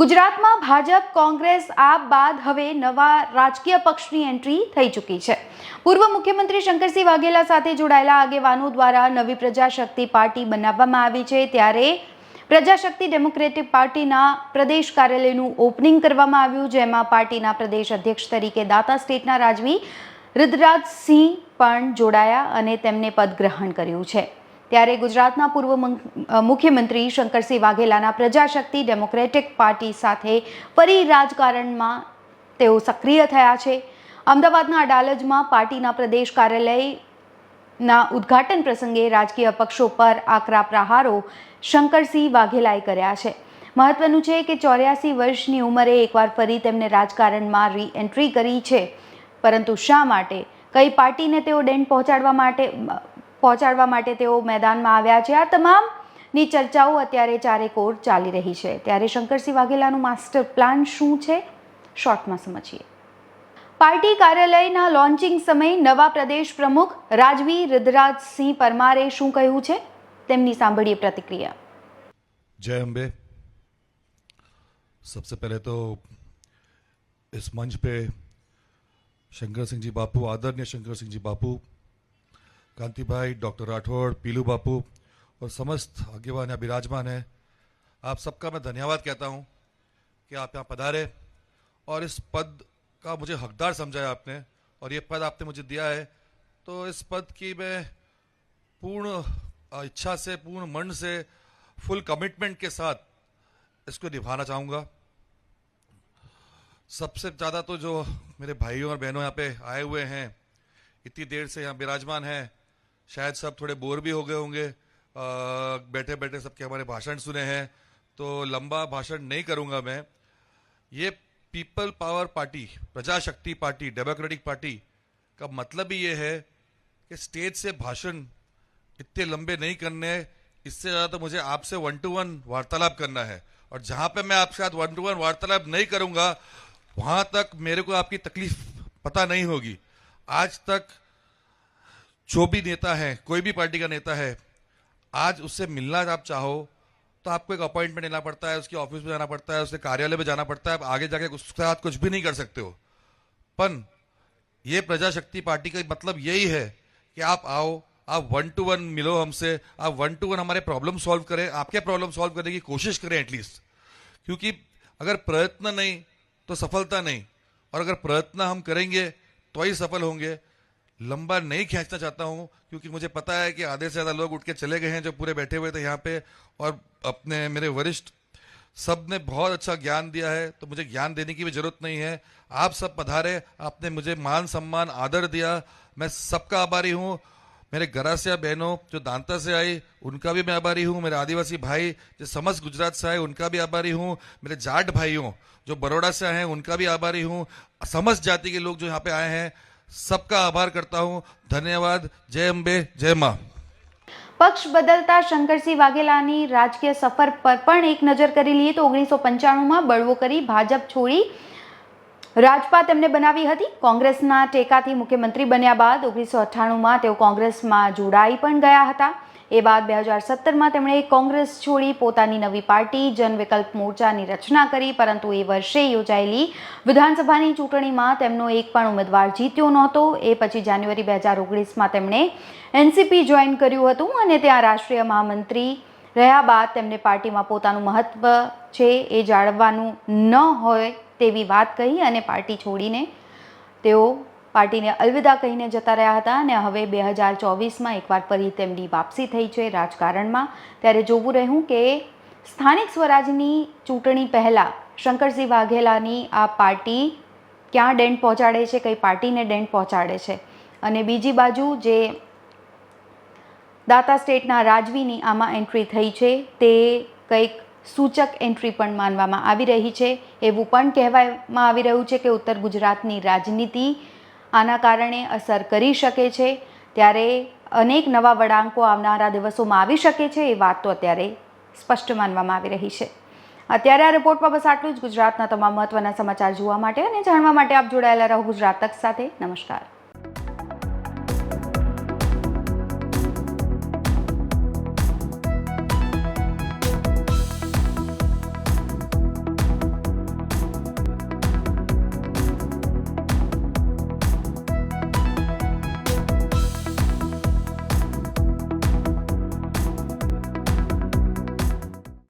ગુજરાતમાં ભાજપ, કોંગ્રેસ આપ બાદ હવે નવા રાજકીય પક્ષની એન્ટ્રી થઈ ચૂકી છે. પૂર્વ મુખ્યમંત્રી શંકરસિંહ વાઘેલા સાથે જોડાયેલા આગેવાનો દ્વારા નવી પ્રજાશક્તિ પાર્ટી બનાવવામાં આવી છે. ત્યારે પ્રજાશક્તિ ડેમોક્રેટિક પાર્ટીના પ્રદેશ કાર્યાલયનું ઓપનિંગ કરવામાં આવ્યું, જેમાં પાર્ટીના પ્રદેશ અધ્યક્ષ તરીકે દાતા સ્ટેટના રાજવી રુદ્રરાજસિંહ પણ જોડાયા અને તેમને પદ ગ્રહણ કર્યું છે. ત્યારે ગુજરાતના પૂર્વ મુખ્યમંત્રી શંકરસિંહ વાઘેલાના પ્રજાશક્તિ ડેમોક્રેટિક પાર્ટી સાથે ફરી રાજકારણમાં તેઓ સક્રિય થયા છે. અમદાવાદના અડાલજમાં પાર્ટીના પ્રદેશ કાર્યાલયના ઉદ્ઘાટન પ્રસંગે રાજકીય પક્ષો પર આકરા પ્રહારો શંકરસિંહ વાઘેલાએ કર્યા છે. મહત્વનું છે કે ચોર્યાસી વર્ષની ઉંમરે એકવાર ફરી તેમને રાજકારણમાં રી એન્ટ્રી કરી છે. પરંતુ શા માટે? કઈ પાર્ટીને તેઓ ડેન્ટ પહોંચાડવા માટે પહોંચાડવા માટે તેઓ મેદાનમાં આવ્યા છે આ તમામની ચર્ચાઓ અત્યારે ચારેકોર ચાલી રહી છે ત્યારે શંકરસિંહ વાઘેલાનું માસ્ટર પ્લાન શું છે શોર્ટમાં સમજીએ પાર્ટી કાર્યાલયના લોન્ચિંગ સમયે નવા પ્રદેશ પ્રમુખ રાજવી રુદ્રરાજસિંહ પરમારે શું કહ્યું છે તેમની સાંભળીએ પ્રતિક્રિયા जय अम्बे सबसे पहले तो इस मंच पे शंकर सिंह जी बापू आदरणीय शंकर सिंह जी बापू कांति भाई डॉक्टर राठौड़ पीलू बापू और समस्त आगेवान यहाँ विराजमान हैं। आप सबका मैं धन्यवाद कहता हूँ कि आप यहाँ पधारे और इस पद का मुझे हकदार समझा है आपने और ये पद आपने मुझे दिया है। तो इस पद की मैं पूर्ण इच्छा से, पूर्ण मन से, फुल कमिटमेंट के साथ इसको निभाना चाहूँगा। सबसे ज़्यादा तो जो मेरे भाइयों और बहनों यहाँ पे आए हुए हैं, इतनी देर से यहाँ विराजमान हैं शायद सब थोड़े बोर भी हो गए होंगे। बैठे बैठे सबके हमारे भाषण सुने हैं तो लंबा भाषण नहीं करूँगा मैं। ये people power party, Prajashakti party, democratic party का मतलब ही ये है कि स्टेज से भाषण इतने लंबे नहीं करने, इससे ज़्यादा तो मुझे आपसे वन टू वन वार्तालाप करना है। और जहाँ पे मैं आपके साथ वन टू वन वार्तालाप नहीं करूँगा, वहाँ तक मेरे को आपकी तकलीफ़ पता नहीं होगी। आज तक जो भी नेता है, कोई भी पार्टी का नेता है, आज उससे मिलना आप चाहो तो आपको एक अपॉइंटमेंट लेना पड़ता है, उसके ऑफ़िस में जाना पड़ता है, उसके कार्यालय में जाना पड़ता है, आप आगे जाके उसके साथ कुछ भी नहीं कर सकते हो। पण ये प्रजाशक्ति पार्टी का मतलब यही है कि आप आओ, आप वन टू वन मिलो हमसे, आप वन टू वन हमारे प्रॉब्लम सॉल्व करें, आपके प्रॉब्लम सॉल्व करने की कोशिश करें एटलीस्ट क्योंकि अगर प्रयत्न नहीं तो सफलता नहीं, और अगर प्रयत्न हम करेंगे तो ही सफल होंगे। लंबा नहीं खींचना चाहता हूँ, क्योंकि मुझे पता है कि आधे से ज़्यादा लोग उठ के चले गए हैं जो पूरे बैठे हुए थे यहाँ पे, और अपने मेरे वरिष्ठ सबने बहुत अच्छा ज्ञान दिया है तो मुझे ज्ञान देने की भी ज़रूरत नहीं है। आप सब पधारे, आपने मुझे मान सम्मान, आदर दिया, मैं सबका आभारी हूँ। मेरे गरासिया बहनों, जो दांता से आई, उनका भी मैं आभारी हूँ। मेरे आदिवासी भाई, जो समस्त गुजरात से आए, उनका भी आभारी हूँ। मेरे जाट भाइयों, जो बड़ोड़ा से आए हैं, उनका भी आभारी हूँ। समस्त जाति के लोग जो यहाँ पे आए हैं સબકા આભાર કરતા હું ધન્યવાદ જય અંબે જય મા પક્ષ બદલતા શંકરસિંહ વાઘેલાની રાજકીય સફર પર પણ એક નજર કરી લઈએ તો ઓગણીસો પંચાણુંમાં બળવો કરી ભાજપ છોડી રાજપા તેમણે બનાવી હતી. કોંગ્રેસના ટેકાથી મુખ્યમંત્રી બન્યા બાદ ઓગણીસો અઠ્ઠાણુંમાં તેઓ કોંગ્રેસમાં જોડાઈ પણ ગયા હતા. એ બાદ બે હજાર સત્તરમાં તેમણે કોંગ્રેસ છોડી પોતાની નવી પાર્ટી, જનવિકલ્પ મોરચાની રચના કરી, પરંતુ એ વર્ષે યોજાયેલી વિધાનસભાની ચૂંટણીમાં તેમનો એક પણ ઉમેદવાર જીત્યો નહોતો. એ પછી જાન્યુઆરી બે હજાર ઓગણીસમાં તેમણે એનસીપી જોઈન કર્યું હતું અને ત્યાં રાષ્ટ્રીય મહામંત્રી રહ્યા બાદ તેમને પાર્ટીમાં પોતાનું મહત્વ છે એ જાળવવાનું ન હોય તેવી વાત કહી અને પાર્ટી છોડીને તેઓ પાર્ટીને અલવિદા કહીને જતા રહ્યા હતા અને હવે બે હજાર ચોવીસમાં એકવાર ફરી તેમની વાપસી થઈ છે રાજકારણમાં. ત્યારે જોવું રહ્યું કે સ્થાનિક સ્વરાજની ચૂંટણી પહેલાં શંકરસિંહ વાઘેલાની આ પાર્ટી ક્યાં ડેન્ટ પહોંચાડે છે, કઈ પાર્ટીને ડેન્ટ પહોંચાડે છે? અને બીજી બાજુ જે દાતા સ્ટેટના રાજવીની આમાં એન્ટ્રી થઈ છે, તે કંઈક સૂચક એન્ટ્રી પણ માનવામાં આવી રહી છે. એવું પણ કહેવામાં આવી રહ્યું છે કે ઉત્તર ગુજરાતની રાજનીતિ આના કારણે અસર કરી શકે છે. ત્યારે અનેક નવા વળાંકો આવનારા દિવસોમાં આવી શકે છે એ વાત તો અત્યારે સ્પષ્ટ માનવામાં આવી રહી છે. અત્યારે આ રિપોર્ટમાં બસ આટલું જ. ગુજરાતના તમામ મહત્વના સમાચાર જોવા માટે અને જાણવા માટે આપ જોડાયેલા રહો ગુજરાત તક સાથે. નમસ્કાર.